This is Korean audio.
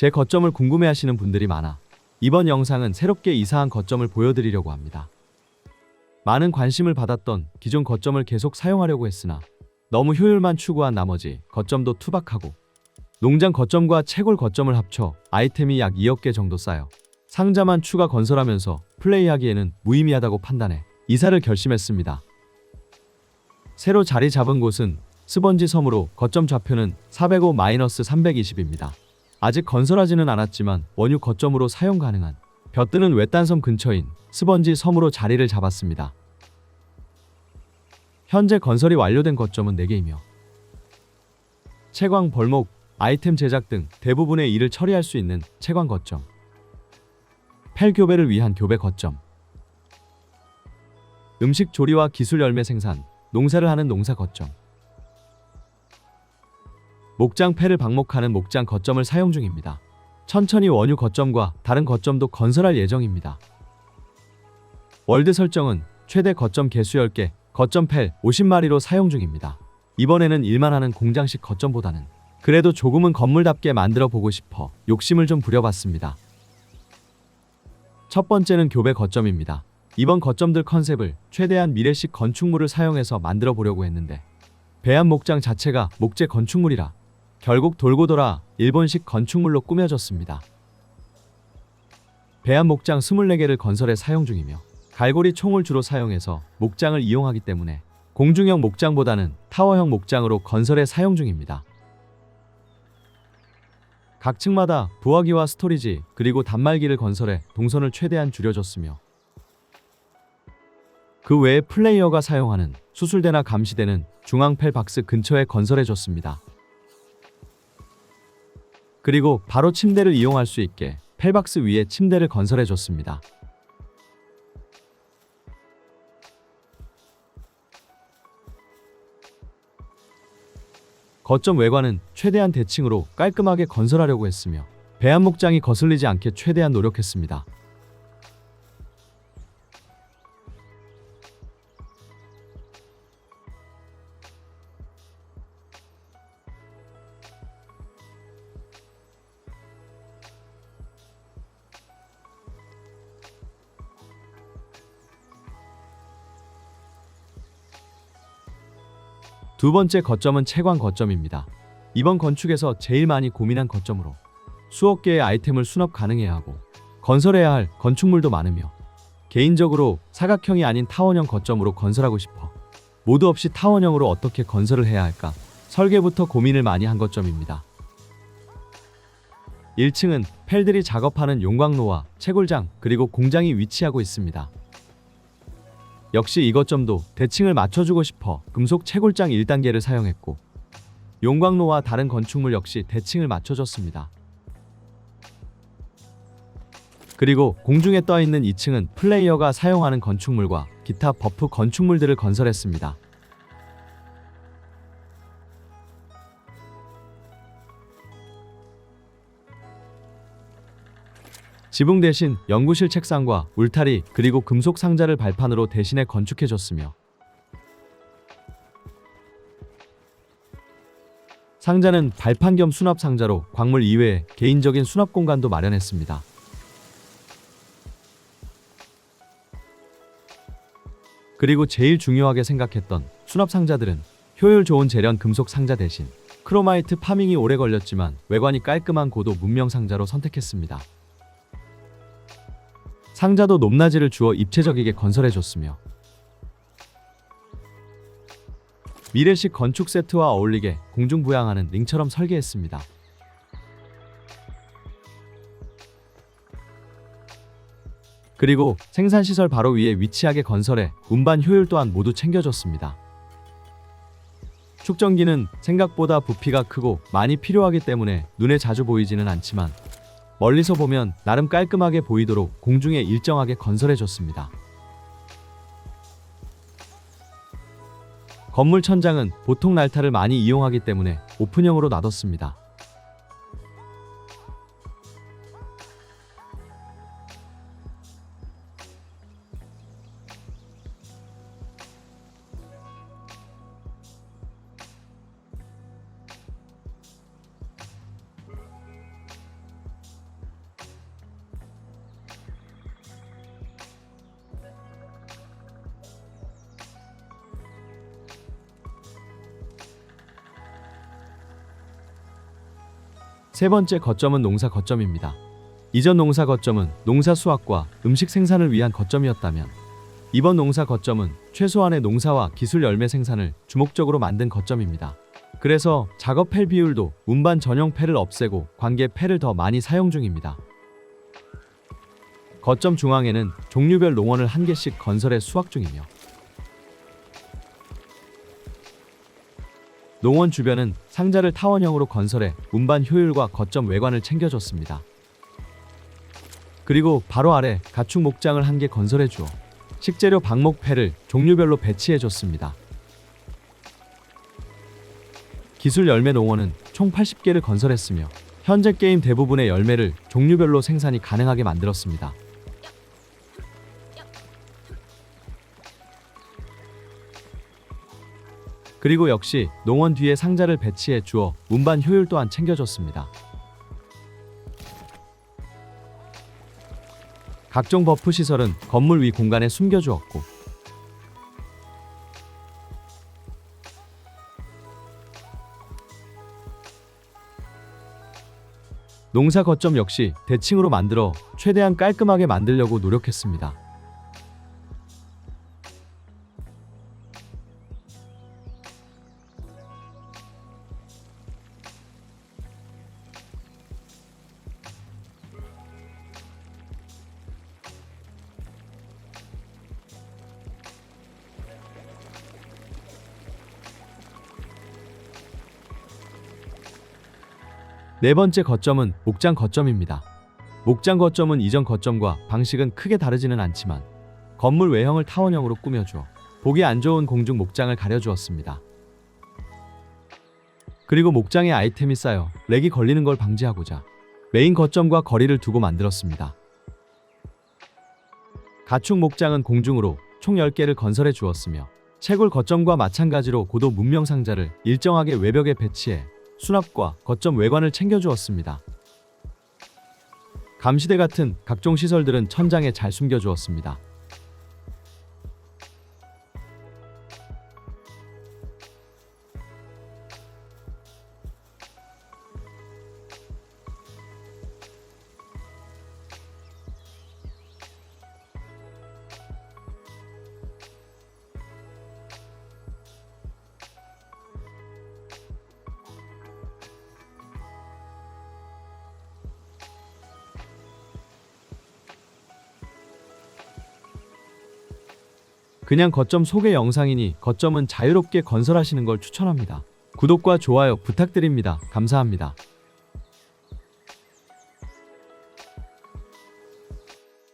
제 거점을 궁금해하시는 분들이 많아 이번 영상은 새롭게 이사한 거점을 보여드리려고 합니다. 많은 관심을 받았던 기존 거점을 계속 사용하려고 했으나 너무 효율만 추구한 나머지 거점도 투박하고 농장 거점과 채골 거점을 합쳐 아이템이 약 2억 개 정도 쌓여 상자만 추가 건설하면서 플레이하기에는 무의미하다고 판단해 이사를 결심했습니다. 새로 자리 잡은 곳은 스번지 섬으로 거점 좌표는 405-320입니다. 아직 건설하지는 않았지만 원유 거점으로 사용 가능한 벼뜨는 외딴섬 근처인 스번지 섬으로 자리를 잡았습니다. 현재 건설이 완료된 거점은 4개이며 채광 벌목, 아이템 제작 등 대부분의 일을 처리할 수 있는 채광 거점 펠 교배를 위한 교배 거점 음식 조리와 기술 열매 생산, 농사를 하는 농사 거점 목장 폐를 방목하는 목장 거점을 사용 중입니다. 천천히 원유 거점과 다른 거점도 건설할 예정입니다. 월드 설정은 최대 거점 개수 10개, 거점 펠 50마리로 사용 중입니다. 이번에는 일만 하는 공장식 거점보다는 그래도 조금은 건물답게 만들어 보고 싶어 욕심을 좀 부려봤습니다. 첫 번째는 교배 거점입니다. 이번 거점들 컨셉을 최대한 미래식 건축물을 사용해서 만들어 보려고 했는데 배안 목장 자체가 목재 건축물이라 결국 돌고 돌아 일본식 건축물로 꾸며졌습니다. 배안 목장 24개를 건설에 사용 중이며 갈고리 총을 주로 사용해서 목장을 이용하기 때문에 공중형 목장보다는 타워형 목장으로 건설에 사용 중입니다. 각 층마다 부화기와 스토리지 그리고 단말기를 건설해 동선을 최대한 줄여줬으며 그 외에 플레이어가 사용하는 수술대나 감시대는 중앙 펠 박스 근처에 건설해줬습니다. 그리고 바로 침대를 이용할 수 있게 펠박스 위에 침대를 건설해 줬습니다. 거점 외관은 최대한 대칭으로 깔끔하게 건설하려고 했으며 배안 목장이 거슬리지 않게 최대한 노력했습니다. 두 번째 거점은 채광 거점입니다. 이번 건축에서 제일 많이 고민한 거점으로 수억 개의 아이템을 수납 가능해야 하고 건설해야 할 건축물도 많으며 개인적으로 사각형이 아닌 타원형 거점으로 건설하고 싶어 모두 없이 타원형으로 어떻게 건설을 해야 할까 설계부터 고민을 많이 한 거점입니다. 1층은 펠들이 작업하는 용광로와 채굴장 그리고 공장이 위치하고 있습니다. 역시 이것점도 대칭을 맞춰주고 싶어 금속 채굴장 1단계를 사용했고 용광로와 다른 건축물 역시 대칭을 맞춰줬습니다. 그리고 공중에 떠 있는 2층은 플레이어가 사용하는 건축물과 기타 버프 건축물들을 건설했습니다. 지붕 대신 연구실 책상과 울타리 그리고 금속 상자를 발판으로 대신해 건축해줬으며 상자는 발판 겸 수납 상자로 광물 이외에 개인적인 수납 공간도 마련했습니다. 그리고 제일 중요하게 생각했던 수납 상자들은 효율 좋은 재련 금속 상자 대신 크로마이트 파밍이 오래 걸렸지만 외관이 깔끔한 고도 문명 상자로 선택했습니다. 상자도 높낮이를 주어 입체적이게 건설해줬으며 미래식 건축 세트와 어울리게 공중부양하는 링처럼 설계했습니다. 그리고 생산시설 바로 위에 위치하게 건설해 운반 효율 또한 모두 챙겨줬습니다. 축전기는 생각보다 부피가 크고 많이 필요하기 때문에 눈에 자주 보이지는 않지만 멀리서 보면 나름 깔끔하게 보이도록 공중에 일정하게 건설해줬습니다. 건물 천장은 보통 날타를 많이 이용하기 때문에 오픈형으로 놔뒀습니다. 세 번째 거점은 농사 거점입니다. 이전 농사 거점은 농사 수확과 음식 생산을 위한 거점이었다면 이번 농사 거점은 최소한의 농사와 기술 열매 생산을 주목적으로 만든 거점입니다. 그래서 작업 펠 비율도 운반 전용 펠을 없애고 관계 펠을 더 많이 사용 중입니다. 거점 중앙에는 종류별 농원을 한 개씩 건설해 수확 중이며 농원 주변은 상자를 타원형으로 건설해 운반 효율과 거점 외관을 챙겨줬습니다. 그리고 바로 아래 가축 목장을 한 개 건설해 주어 식재료 방목 패를 종류별로 배치해 줬습니다. 기술 열매 농원은 총 80개를 건설했으며 현재 게임 대부분의 열매를 종류별로 생산이 가능하게 만들었습니다. 그리고 역시 농원 뒤에 상자를 배치해 주어 운반 효율 또한 챙겨줬습니다. 각종 버프 시설은 건물 위 공간에 숨겨주었고 농사 거점 역시 대칭으로 만들어 최대한 깔끔하게 만들려고 노력했습니다. 네 번째 거점은 목장 거점입니다. 목장 거점은 이전 거점과 방식은 크게 다르지는 않지만 건물 외형을 타원형으로 꾸며주어 보기 안 좋은 공중 목장을 가려주었습니다. 그리고 목장에 아이템이 쌓여 렉이 걸리는 걸 방지하고자 메인 거점과 거리를 두고 만들었습니다. 가축 목장은 공중으로 총 10개를 건설해 주었으며 채굴 거점과 마찬가지로 고도 문명 상자를 일정하게 외벽에 배치해 수납과 거점 외관을 챙겨주었습니다. 감시대 같은 각종 시설들은 천장에 잘 숨겨주었습니다. 그냥 거점 소개 영상이니 거점은 자유롭게 건설하시는 걸 추천합니다. 구독과 좋아요 부탁드립니다. 감사합니다.